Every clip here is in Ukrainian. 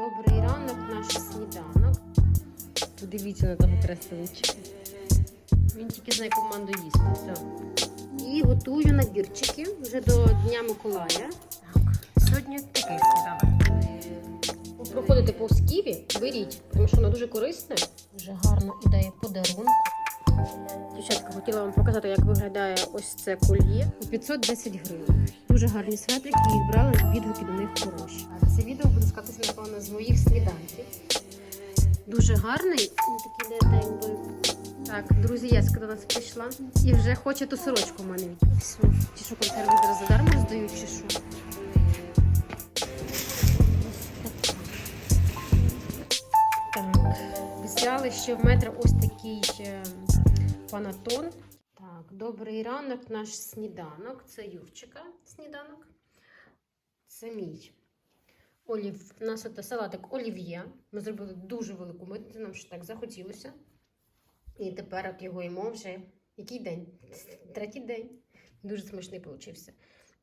Добрий ранок, наш сніданок. Подивіться на того красунчика. Він тільки знає команду їсти. Все. І готую набірчики вже до Дня Миколая. Сьогодні такий сніданок. Проходите повз ківі, беріть, тому що воно дуже корисне. Дуже гарно ідея подарунку. Дівчатка, хотіла вам показати, як виглядає ось це кольє. 510 гривень. Дуже гарні светрики, їх брали, відгуки до них хороші. Це відео буде скатися, напевно, з моїх сніданків. Дуже гарний. Такий день. Так, друзі, Яська до нас прийшла. І вже хоче ту сорочку в мене. Все. Ті, що консерви зараз задармо роздають, чи що? Так, взяли ще в метро ось такий е, панатон. Добрий ранок, наш сніданок. Це Юрчика сніданок. Це мій. Олів, у нас це салатик олів'є. Ми зробили дуже велику митницю, нам ще так захотілося. І тепер от його їмо вже. Який день? Третій день. Дуже смачний получився.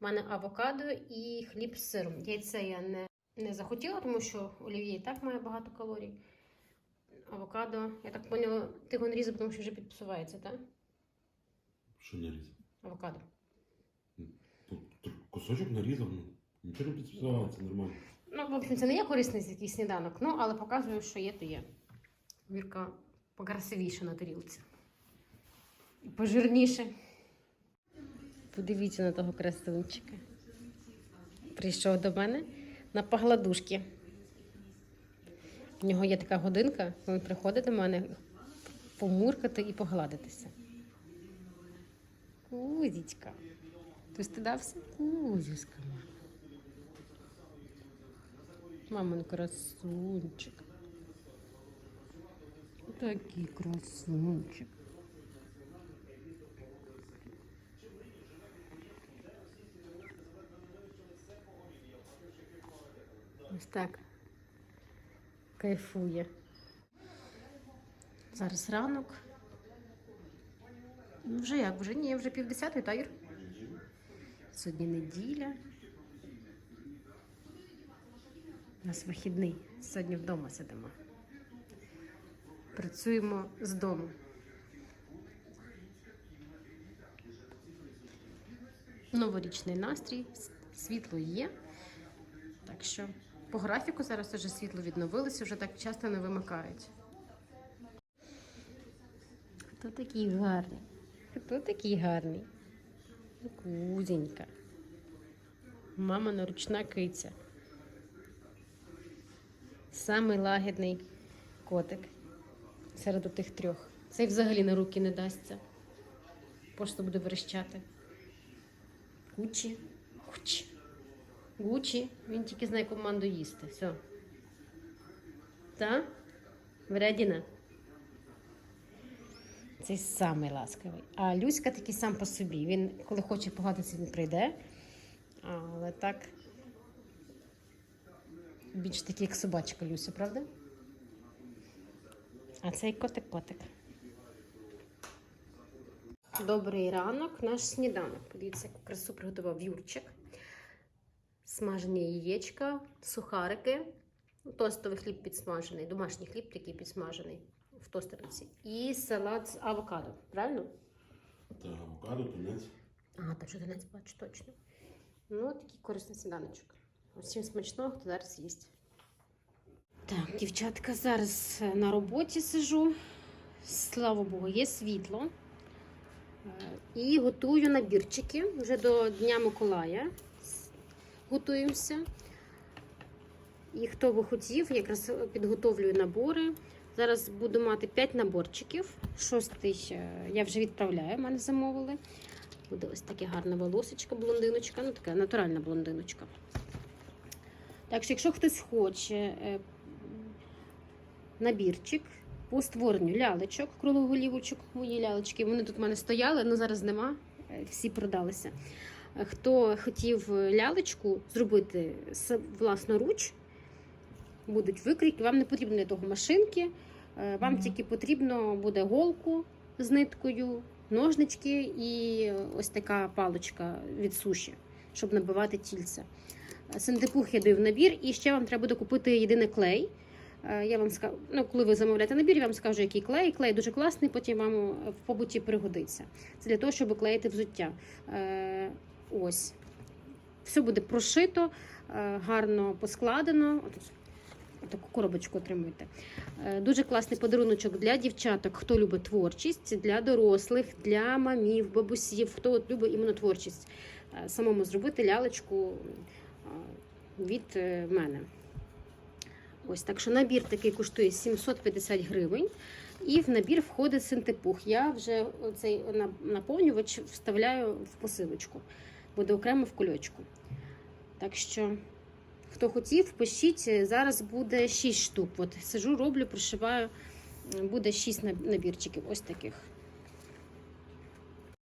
У мене авокадо і хліб з сиром. Яйце я не, не захотіла, тому що олів'є і так має багато калорій. Авокадо, я так поняла, ти його не різав, тому що вже підпсувається, так? Що нарізав? Авокадо. Тут Кусочок нарізав, ну. Нічого не підписувалося, нормально. Ну, в общем, це не є корисний якийсь сніданок, ну, але показую, що є, то є. Вірка покрасивіша на тарілці. Пожирніше. Подивіться на того красунчика. Прийшов до мене на погладушки. В нього є така годинка, він приходить до мене помуркати і погладитися. Кузічка. Ти стидався? Кузічка. моя. Мамин красунчик. Такий красунчик. Ось так. Кайфує. Зараз ранок. Вже як? Вже ні, вже півдесятої, та Юр? Сьогодні неділя. У нас вихідний. Сьогодні вдома сидимо. Працюємо з дому. Новорічний настрій, світло є. Так що по графіку зараз вже світло відновилося, вже так часто не вимикають. Хто такий гарний? Хто такий гарний? Кузенька. Мама наручна киця. Самий лагідний котик серед тих трьох. Цей взагалі на руки не дасться. Просто буде верещати. Гучі, гучі, гучі. Він тільки знає команду їсти. Все. Та? Вредіна? Цей самий ласкавий. А Люська такий сам по собі. Він, коли хоче погладитися, він прийде. Але так. Більш такий, як собачка Люся, правда? А цей котик-котик. Добрий ранок, наш сніданок. Подивіться, яку красу приготував Юрчик. Смажені яєчка, сухарики, тостовий хліб підсмажений, домашній хліб такий підсмажений в тостерці. І салат з авокадо. Правильно? Та авокадо, тунець. Ага, там що тунець бачу, точно. Ну, такий корисний сніданочок. Усім смачного, хто зараз їсть. Так, дівчатка, зараз е, на роботі сижу. Слава Богу, є світло. Е, І готую набірчики вже до Дня Миколая. Готуємося. І хто би хотів, якраз підготовлюю набори. Зараз буду мати 5 наборчиків. Шостий е, я вже відправляю, мене замовили. Буде ось таке гарне волосечко, блондиночка, ну така натуральна блондиночка. Так що, якщо хтось хоче е, набірчик по створенню лялечок, круглоголівочок, мої лялечки, вони тут в мене стояли, але зараз нема, е, всі продалися. Хто хотів лялечку зробити власноруч, будуть викрійки, вам не потрібно того машинки, вам тільки потрібно буде голку з ниткою, ножнички і ось така паличка від суші, щоб набивати тільця. Синтепух я даю в набір, і ще вам треба буде купити єдиний клей. Е, Я вам скажу, ну, коли ви замовляєте набір, я вам скажу, який клей. Клей дуже класний, потім вам в побуті пригодиться. Це для того, щоб клеїти взуття. Е, Ось. Все буде прошито, е, гарно поскладено. Таку коробочку отримуєте. Е, Дуже класний подаруночок для дівчаток, хто любить творчість, для дорослих, для мамів, бабусів, хто любить іменно творчість. Е, Самому зробити лялечку е, від мене. Ось так що набір такий коштує 750 гривень. І в набір входить синтепух. Я вже цей наповнювач вставляю в посилочку. Буде окремо в кульочку. Так що, хто хотів, пишіть. Зараз буде 6 штук. От сижу, роблю, пришиваю. Буде 6 набірчиків, ось таких.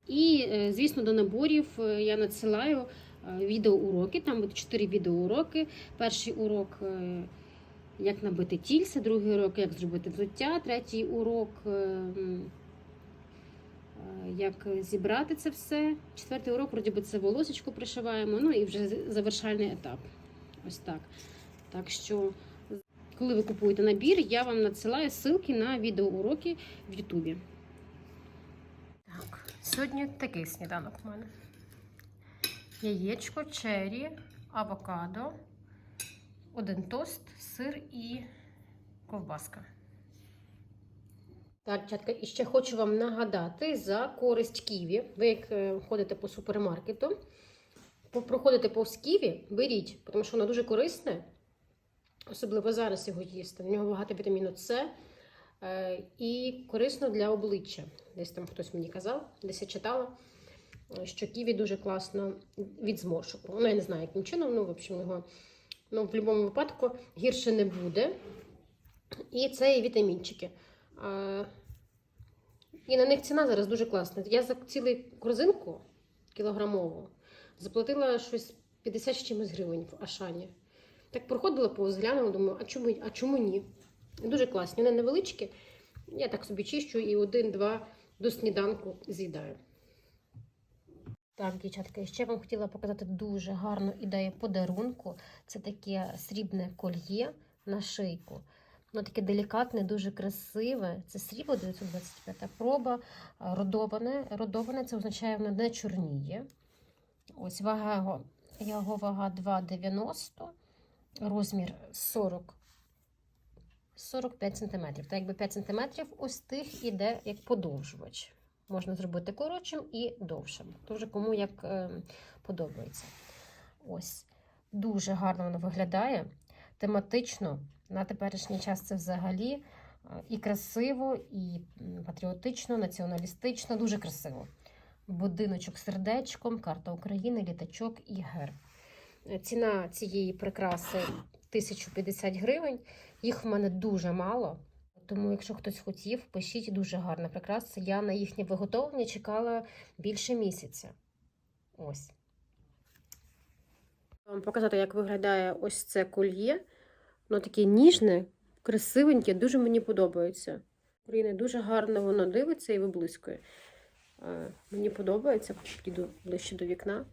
І, е, звісно, до наборів е, я надсилаю е, відеоуроки. Там буде 4 відеоуроки. Перший урок як набити тільце, другий урок, як зробити взуття, третій урок, як зібрати це все. Четвертий урок, вроді би, це волосечко пришиваємо. Ну і вже завершальний етап. Ось так. Так що, коли ви купуєте набір, я вам надсилаю ссылки на відеоуроки в Ютубі. Так, сьогодні такий сніданок у мене. Яєчко, чері, авокадо, один тост, сир і ковбаска. Так, дівчатка, і ще хочу вам нагадати за користь ківі. Ви як е, ходите по супермаркету, проходите повз ківі, беріть, тому що воно дуже корисне, особливо зараз його їсти. В нього багато вітаміну С е, і корисно для обличчя. Десь там хтось мені казав, десь я читала, е, що ківі дуже класно від зморшок. Ну, я не знаю, яким чином, ну, в общем, його ну, в будь-якому випадку гірше не буде. І це і вітамінчики. І на них ціна зараз дуже класна. Я за цілу корзинку кілограмову заплатила щось 50 з чимось гривень в Ашані. Так проходила повз, глянула, думаю, а чому, а чому ні? Дуже класні. Вони невеличкі. Я так собі чищу і один-два до сніданку з'їдаю. Так, дівчатка, і ще вам хотіла показати дуже гарну ідею подарунку. Це таке срібне кольє на шийку. Воно таке делікатне, дуже красиве. Це срібло 925 проба, родоване. Родоване це означає, воно не чорніє. Ось вага його, його вага 2,90, розмір 40. 45 см. Так якби 5 см ось тих іде як подовжувач. Можна зробити коротшим і довшим. Вже кому як е, подобається. Ось. Дуже гарно воно виглядає. Тематично на теперішній час це взагалі е, і красиво, і патріотично, націоналістично, дуже красиво. Будиночок сердечком, карта України, літачок і герб. Е, Ціна цієї прикраси 1050 гривень. Їх в мене дуже мало. Тому, якщо хтось хотів, пишіть дуже гарна прикраса. Я на їхнє виготовлення чекала більше місяця. Ось. Вам показати, як виглядає ось це кольє. Воно таке ніжне, красивеньке, дуже мені подобається. Україна дуже гарно воно дивиться і виблискує. Е, Мені подобається. Піду ближче до вікна.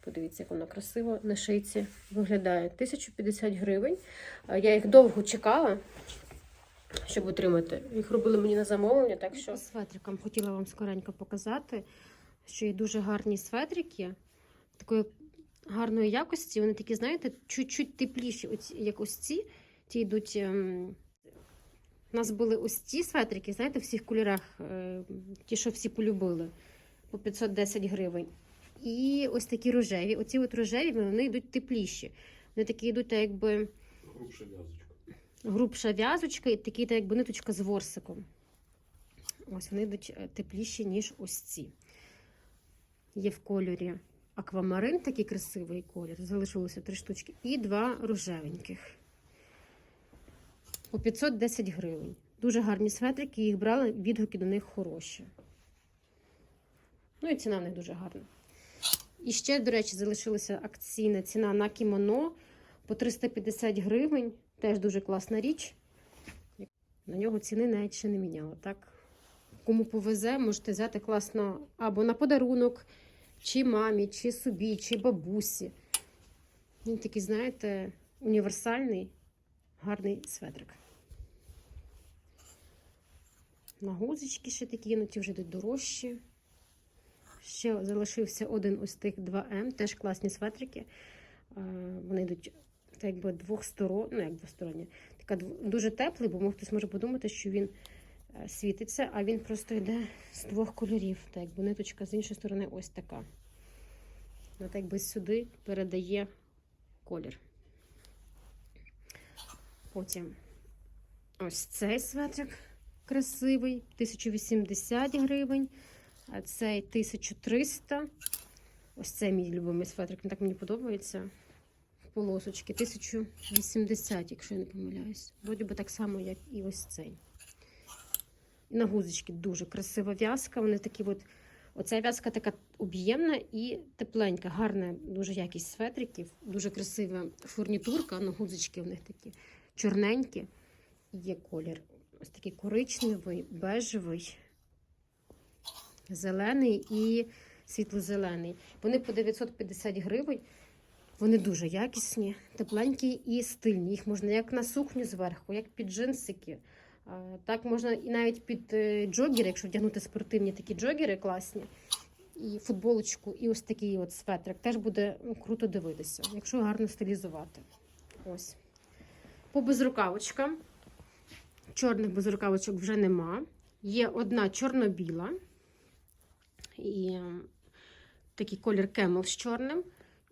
Подивіться, як воно красиво на шийці виглядає. 1050 гривень. Е, Я їх довго чекала щоб отримати. Їх робили мені на замовлення, так що. По светрикам хотіла вам скоренько показати, що є дуже гарні светрики такої гарної якості. Вони такі, знаєте, чуть-чуть тепліші, як ось ці. Ті йдуть. У нас були ось ці светрики, знаєте, в всіх кольорах, е, ті, що всі полюбили, по 510 гривень. І ось такі рожеві. Оці от рожеві вони йдуть тепліші. Вони такі йдуть, так якби Грубша в'язочка. грубша в'язочка і такий, так якби ниточка з ворсиком. Ось вони йдуть е, тепліші, ніж ось ці. Є в кольорі аквамарин, такий красивий колір. Залишилося три штучки. І два рожевеньких. По 510 гривень. Дуже гарні светрики, їх брали, відгуки до них хороші. Ну і ціна в них дуже гарна. І ще, до речі, залишилася акційна ціна на кімоно по 350 гривень. Теж дуже класна річ. На нього ціни навіть ще не міняла. Так? Кому повезе, можете взяти класно або на подарунок, чи мамі, чи собі, чи бабусі. Він такий, знаєте, універсальний, гарний светрик. На гузочки ще такі, ну ті вже йдуть дорожчі. Ще залишився один ось тих 2М, теж класні светрики. Е, Вони йдуть так якби двохсторон, ну як двосторонні. Така дуже теплий, бо хтось може подумати, що він е, світиться, а він просто йде з двох кольорів. Так якби ниточка з іншої сторони ось така. Вона так якби сюди передає колір. Потім ось цей светрик красивий, 1080 гривень, а цей 1300. Ось це мій любимий светрик, він так мені подобається. Полосочки 1080, якщо я не помиляюсь. Вроді би так само, як і ось цей. І на гузочки дуже красива в'язка. Вони такі от. Оця в'язка така об'ємна і тепленька, гарна, дуже якість светриків, дуже красива фурнітурка, на гузочки в них такі чорненькі. Є колір. Ось такий коричневий, бежевий, зелений і світло-зелений. Вони по 950 гривень. Вони дуже якісні, тепленькі і стильні. Їх можна як на сукню зверху, як під джинсики. Так можна і навіть під е, джогери, якщо вдягнути спортивні такі джогери класні, і футболочку, і ось такий от светрик. Теж буде круто дивитися, якщо гарно стилізувати. Ось. По безрукавочкам. Чорних безрукавочок вже нема. Є одна чорно-біла. І ем, такий колір кемел з чорним.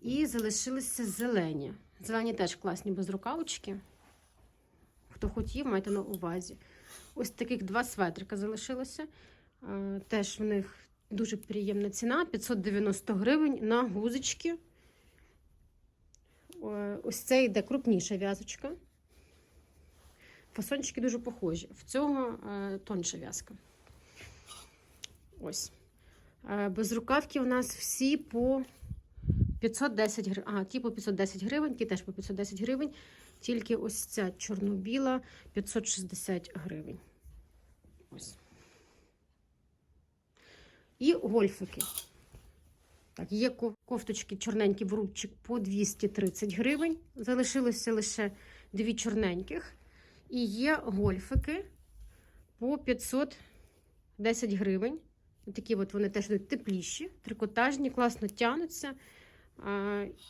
І залишилися зелені. Зелені теж класні безрукавочки. Хто хотів, майте на увазі. Ось таких два светрика залишилося. Е, Теж в них дуже приємна ціна 590 гривень на гузочки. Ось це йде крупніша в'язочка. Фасончики дуже похожі. В цього е, тонша в'язка. Ось. Е, Безрукавки у нас всі по 510 гривень. Ага, ті по 510 гривень, ті теж по 510 гривень. Тільки ось ця чорно-біла 560 гривень. Ось. І гольфики. Так, є кофточки чорненькі в рубчик по 230 гривень. Залишилося лише дві чорненьких. І є гольфики по 510 гривень. Такі от вони теж тепліші, трикотажні, класно тянуться.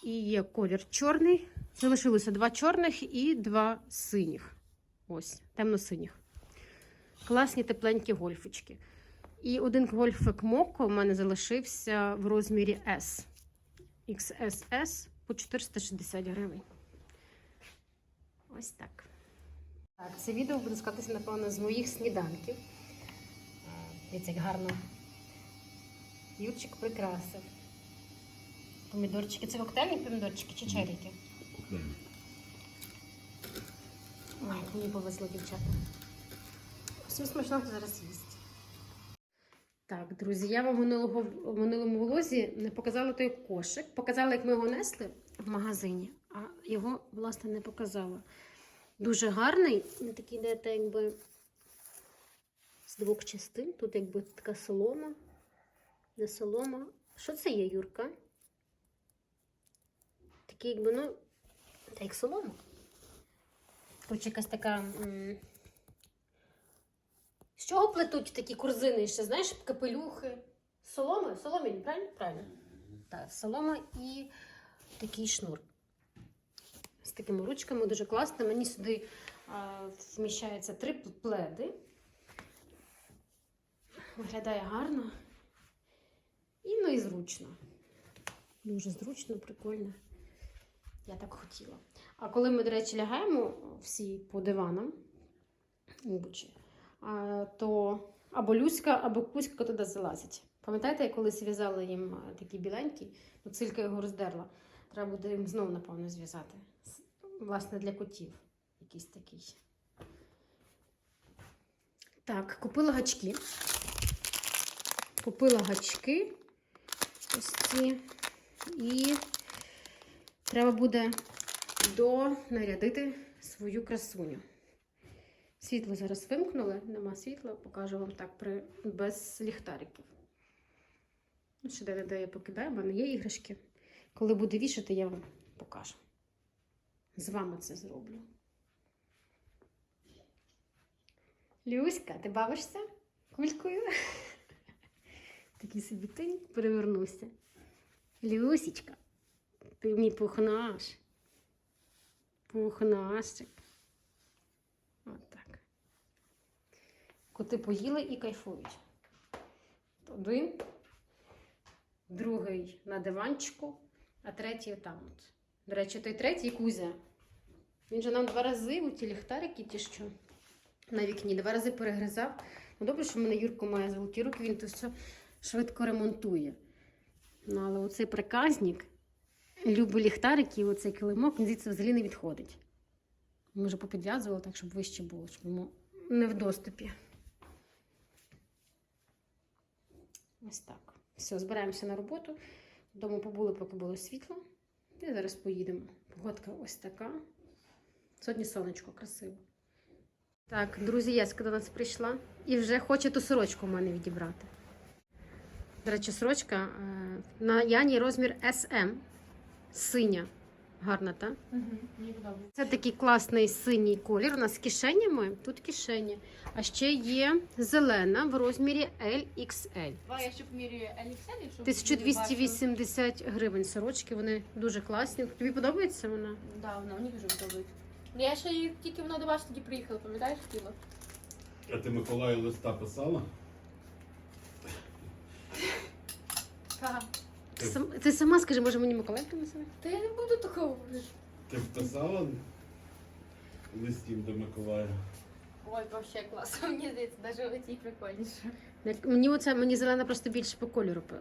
І є колір чорний. Залишилося два чорних і два синіх. Ось, темно-синіх. Класні тепленькі гольфочки. І один гольфик Моко в мене залишився в розмірі S. XSS по 460 гривень. Ось так. Так, це відео буде складатися, напевно, з моїх сніданків. Дивіться, як гарно. Юрчик прикрасив. Помідорчики. Це коктейльні помідорчики чи черіки? Ой, мені повезло, дівчата. Всім смачного зараз їсть. Так, друзі, я вам минулого, в минулому влозі не показала той кошик. Показала, як ми його несли в магазині, а його, власне, не показала. Дуже гарний. Він такий йде, так якби з двох частин. Тут якби така солома. Не солома. Що це є, Юрка? Такий, якби, ну, та як солома. Коротше, якась така. З чого плетуть такі корзини ще, знаєш, капелюхи? Соломи? Соломінь, правильно? Правильно. Так, солома і такий шнур. Такими ручками дуже класно. Мені сюди а, вміщається три пледи. Виглядає гарно. І ну і зручно. Дуже зручно, прикольно. Я так хотіла. А коли ми, до речі, лягаємо всі по диванам, то або Люська, або Кузька туди залазять. Пам'ятаєте, я колись в'язала їм а, такі біленькі, ну цилька його роздерла. Треба буде їм знову, напевно, зв'язати. Власне, для котів. Якийсь такий. Так, купила гачки. Купила гачки. Ось ці. І треба буде донарядити свою красуню. Світло зараз вимкнули, нема світла, покажу вам так при, без ліхтариків. Ну, Ще де, де я покидаю, в мене є іграшки. Коли буде вішати, я вам покажу. З вами це зроблю. Люська, ти бавишся кулькою? Такий собі тинь перевернувся. Люсічка, ти мій пухнаш. Пухнашик. От так. Коти поїли і кайфують. Один, другий на диванчику, а третій там. От. До речі, той третій Кузя. Він же нам два рази у ті ліхтарики, ті що на вікні, два рази перегризав. Ну, добре, що в мене Юрко має золоті руки, він то все швидко ремонтує. Ну, але оцей приказник любить ліхтарики, і оцей килимок, він звідси взагалі не відходить. Ми вже попідв'язували так, щоб вище було, щоб йому не в доступі. Ось так. Все, збираємося на роботу. Вдома побули, поки було світло. І зараз поїдемо. Погодка ось така. Сьогодні сонечко красиво. Так, друзі, Яська до нас прийшла і вже хоче ту сорочку в мене відібрати. До речі, сорочка е, на Яні розмір SM. Синя. Гарна, так? Угу, мені подобається. Це такий класний синій колір. У нас з кишенями. Тут кишені. А ще є зелена в розмірі LXL. Щоб 1280 гривень сорочки. Вони дуже класні. Тобі подобається вона? Да, вона мені дуже подобається. Ну я ще її тільки вона до вас тоді приїхала, пам'ятаєш, хотіла? А ти Миколаю листа писала? Ага. Ти, сам- ти сама скажи, може мені Миколай принесе? Та я не буду такого. Ти писала листів до Миколая? Ой, вообще клас. Мені здається, навіть оці прикольніше. Мені оця мені зелена просто більше по кольору. ем.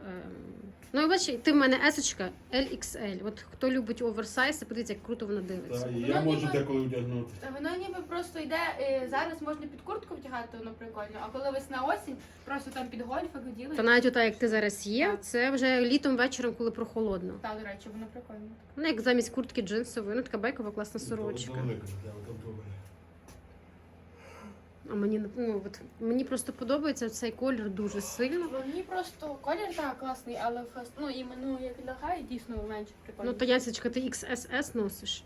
Ну, і бачиш, ти в мене есочка LXL. От хто любить оверсайз, подивіться, як круто вона дивиться. Та, і Ну, я можу ніби- деколи вдягнути. Та воно ніби просто йде, е, зараз можна під куртку втягати, воно прикольно, а коли весна осінь, просто там під гольфик оділи. Та навіть ота, як ти зараз є, Так. це вже літом вечором, коли прохолодно. Та, до речі, воно прикольно. Вона як замість куртки джинсової, ну така байкова класна сорочка. Велика, да, от добре. А мені ну от мені просто подобається цей колір дуже сильно. Ну, Мені просто колір так класний, але ну, іменно як лягає, дійсно менше прикольно. Ну, то Ясечка, ти XSS носиш,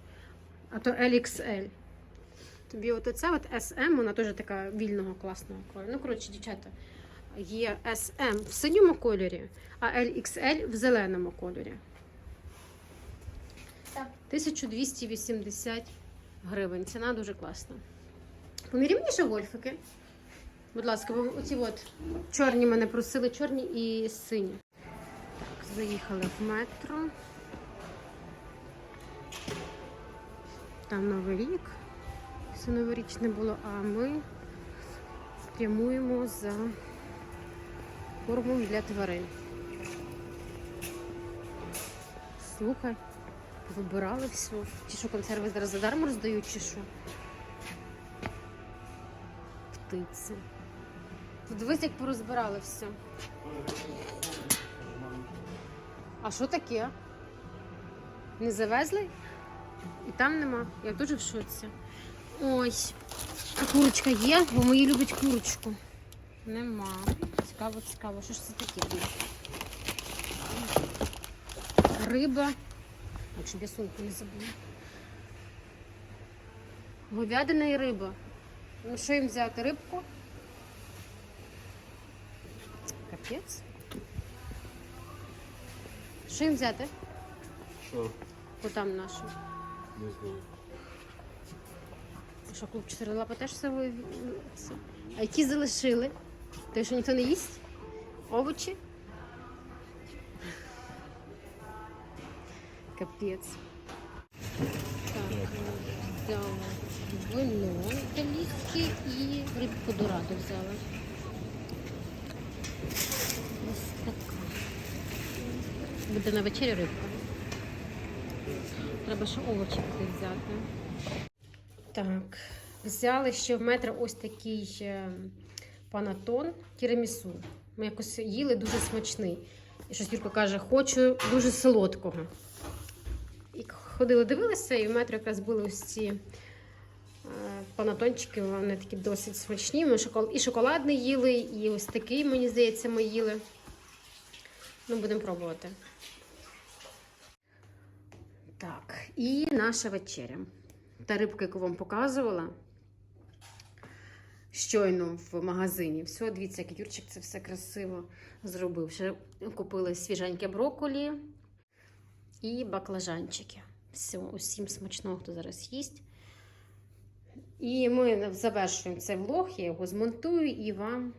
а то LXL. Тобі от оця от SM, вона теж така вільного класного кольору. Ну, коротше, дівчата, є SM в синьому кольорі, а LXL в зеленому кольорі. Так. 1280 гривень. Ціна дуже класна. Поміряй мені ще гольфики. Будь ласка, бо оці от чорні мене просили, чорні і сині. Так, заїхали в метро. Там Новий рік. Все новорічне було, а ми прямуємо за кормом для тварин. Слухай, вибирали все. Чи що консерви зараз задармо роздають, чи що? Птиці. Подивись, як порозбирали все. А що таке? Не завезли? І там нема. Я дуже в шоці. Ой, курочка є, бо мої люблять курочку. Нема. Цікаво, цікаво. Що ж це таке? Риба. Так, щоб я сумку не забула. Говядина і риба. Ну що їм взяти? Рибку? Капець. Що їм взяти? Що? Отам нашу. Не знаю. Що клуб чотири лапи теж все ви-. А які залишили? Те, що ніхто не їсть? Овочі? Капець. Так, взяла вино італійське і рибку дорадо взяла. Ось така. Буде на вечерю рибка. Треба ще овочі буде взяти. Так, взяли ще в метро ось такий е, панатон тірамісу. Ми якось їли дуже смачний. І щось Юрко каже, хочу дуже солодкого. І ходили, дивилися, і в метро якраз були ось ці панатончики, вони такі досить смачні. Ми і шоколадний їли, і ось такий, мені здається, ми їли. Ну, будемо пробувати. Так, і наша вечеря. та рибка, яку вам показувала щойно в магазині. Все, дивіться, як Юрчик це все красиво зробив. Ще купили свіженьке брокколі і баклажанчики. Все, усім смачного, хто зараз їсть. І ми завершуємо цей влог, я його змонтую і вам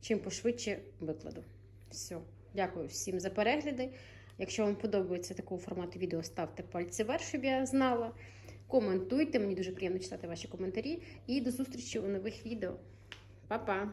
чим пошвидше викладу. Все. Дякую всім за перегляди. Якщо вам подобається такого формату відео, ставте пальці вверх, щоб я знала. Коментуйте, мені дуже приємно читати ваші коментарі. І до зустрічі у нових відео. Па-па!